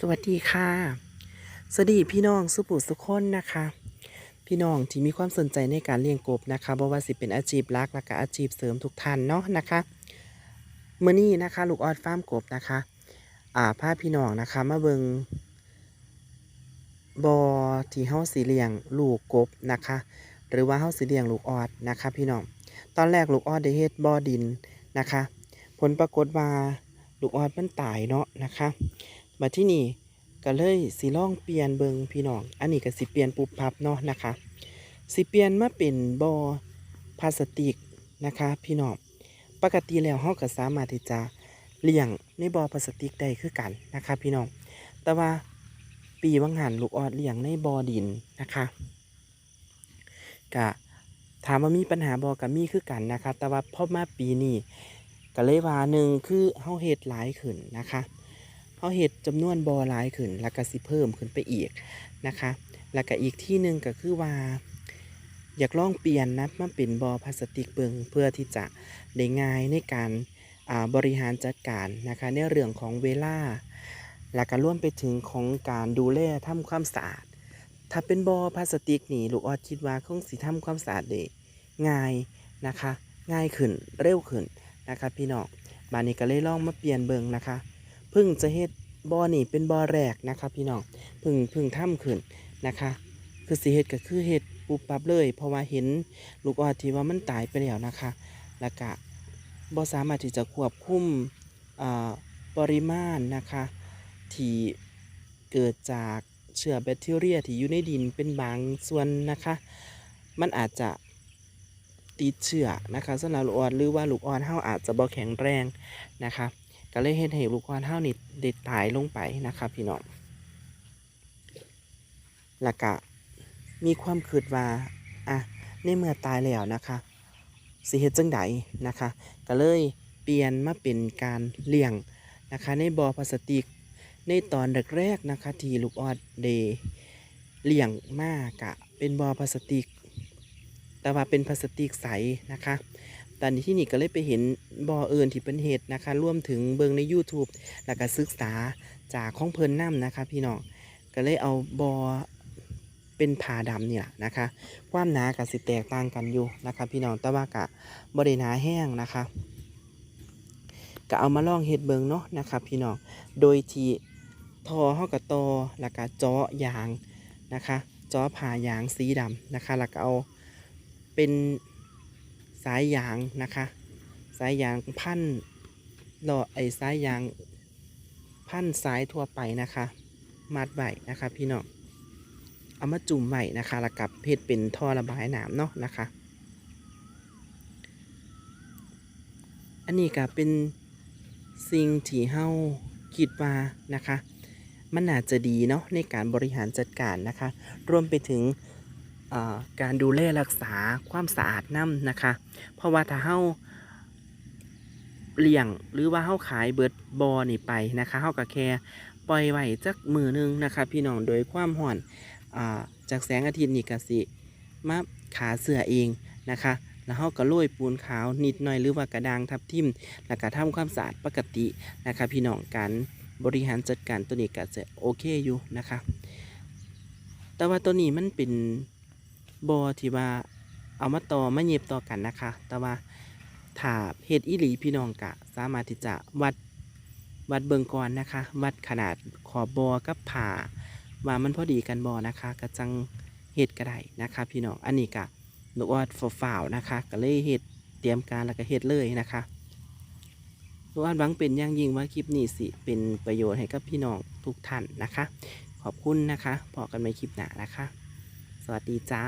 สวัสดีค่ะ สวัสดีพี่น้องสุปุสุคนนะคะ พี่น้องที่มีความสนใจในการเลี้ยงกบนะคะบ่ว่าสิเป็นอาชีพหลักและก็อาชีพเสริมทุกท่านเนาะนะคะเมื่อนี้นะคะ ลูกออดฟาร์มกบนะคะอ่าพาพี่น้องนะคะ มาเบิงบอที่เฮาสีเลี้ยงลูกกบนะคะ หรือว่าเฮาสีเลี้ยงลูกออดนะคะ พี่น้องตอนแรกลูกออดได้เฮ็ดบ่อดินนะคะ ผลปรากฏว่าลูกออดมันตายเนาะนะคะ มาที่นี่ก็เลยสิลองเปลี่ยนเบิงพี่น้อง อันนี้ก็สิเปลี่ยนปุบพับเนาะนะคะสิเปลี่ยนมาเป็นบ่อพลาสติกนะคะ พี่น้องปกติแล้วเฮาก็สามารถที่จะเลี้ยงในบ่อพลาสติกได้คือกันนะคะ พี่น้องแต่ว่าปีบางหันลูกออดเลี้ยงในบ่อดินนะคะก็ถามว่ามีปัญหาบ่ก็มีคือกันนะคะ แต่ว่าพอมาปีนี้ก็เลยว่าหนึ่งคือเฮาเฮ็ดหลายขึ้นนะคะ เฮาเฮ็ดจำนวนบ่อหลายขึ้นแล้วก็สิเพิ่มขึ้นไปอีกนะคะแล้วก็อีกที่หนึ่งก็คือว่า อยากลองเปลี่ยนนะมาเป็นบ่อพลาสติกเบิงเพื่อที่จะได้ง่ายในการบริหารจัดการนะคะในเรื่องของเวลาแล้วก็ร่วมไปถึงของการดูแลทำความสะอาด ถ้าเป็นบ่อพลาสติกนี่ลูกออดคิดว่าคงสิทำความสะอาดได้ง่ายนะคะ ง่ายขึ้นเร็วขึ้นนะคะพี่น้องบานนี้ก็เลยลองมาเปลี่ยนเบิงนะคะ พิ่งจะเฮ็ดบ่อนี่เป็นบ่อแรกนะคะพี่น้องพิ่งพิ่งทำขึ้นนะคะ คือสิเฮ็ดก็คือเฮ็ดปุบปับเลยเพราะว่าเห็นลูกออดที่ว่ามันตายไปแล้วนะคะ แล้วก็บ่สามารถที่จะควบคุมปริมาณนะคะที่เกิดจากเชื้อแบคทีเรียที่อยู่ในดินเป็นบางส่วนนะคะ มันอาจจะติดเชื้อนะคะสำหรับลูกออนหรือว่าลูกออนเฮาอาจจะบ่แข็งแรงนะคะ ก็เลยเฮ็ดให้ลูกอ่อนเฮานี่ได้ตายลงไปนะคะพี่น้องแล้วก็มีความคิดว่าอะในเมื่อตายแล้วนะคะสิเฮ็ดจังใดนะคะ ก็เลยเปลี่ยนมาเป็นการเลี้ยงนะคะ ในบ่อพลาสติกในตอนแรกๆนะคะที่ลูกออดเดเลี้ยงมากะเป็นบ่อพลาสติก แต่ว่าเป็นพลาสติกใสนะคะ ตอนนี้ที่นี่ก็เลยไปเห็นบ่อเอินที่เป็นเหตุนะคะร่วมถึงเบิงใน YouTube แล้วก็ศึกษาจากของเพลินน้ำนะคะ พี่น้องก็เลยเอาบอเป็นผาดำนี่แหละนะคะ ความหนากับสิแตกต่างกันอยู่นะคะ พี่น้องแต่ว่ากะบริหนาแห้งนะคะ ก็เอามาลองเห็ดเบิงเนาะนะคะพี่น้องโดยที่ทอเฮากับตอแล้วก็จาะยางนะคะจาะผ่ายางสีดำนะคะแล้วก็เอาเป็น สายยางนะคะ สายยางพันรอไอ้สายยางพันสายทั่วไปนะคะ มัดไว้นะคะพี่น้องเอามาจุ่มไว้นะคะแล้วกับเพชรเป็นท่อระบายน้ำเนาะนะคะ อันนี้ก็เป็นสิ่งที่เฮาคิดว่านะคะ มันน่าจะดีเนาะในการบริหารจัดการนะคะ รวมไปถึง การดูแลรักษาความสะอาดน้ำนะคะ เพราะว่าถ้าเฮาเลี้ยงหรือว่าเฮาขายเบิดบอนี่ไปนะคะเฮาก็แค่ปล่อยไว้จักมือหนึงนะคะ พี่น้องโดยความห่อนอจากแสงอาทิตย์นี่กสิมาขาเสือเองนะคะ แล้วเฮาก็โรยปูนขาวนิดหน่อยหรือว่ากระดางทับทิมแล้วก็ทำความสะอาดปกตินะคะ พี่น้องการบริหารจัดการตัวนี้ก็จะโอเคอยู่นะคะ แต่ว่าตัวนี้มันเป็น บอที่ว่าเอามาต่อมาเย็บต่อกันนะคะ แต่ว่าถ้าเฮ็ดอีหลีพี่น้องกะ สามารถที่จะวัดวัดเบิงก่อนนะคะ วัดขนาดขอบบอกับผ่าว่ามันพอดีกันบอนะคะก็จังเฮ็ดก็ได้นะคะ พี่น้องอันนี้กะลูกอดฝ่าวๆนะคะ ก็เลยเฮ็ดเตรียมการแล้วก็เฮ็ดเลยนะคะลูกออดหวังเป็นอย่างยิ่งว่าคลิปนี้สิเป็นประโยชน์ให้กับพี่น้องทุกท่านนะคะ ขอบคุณนะคะพอกันในคลิปหน้านะคะ สวัสดีจ้า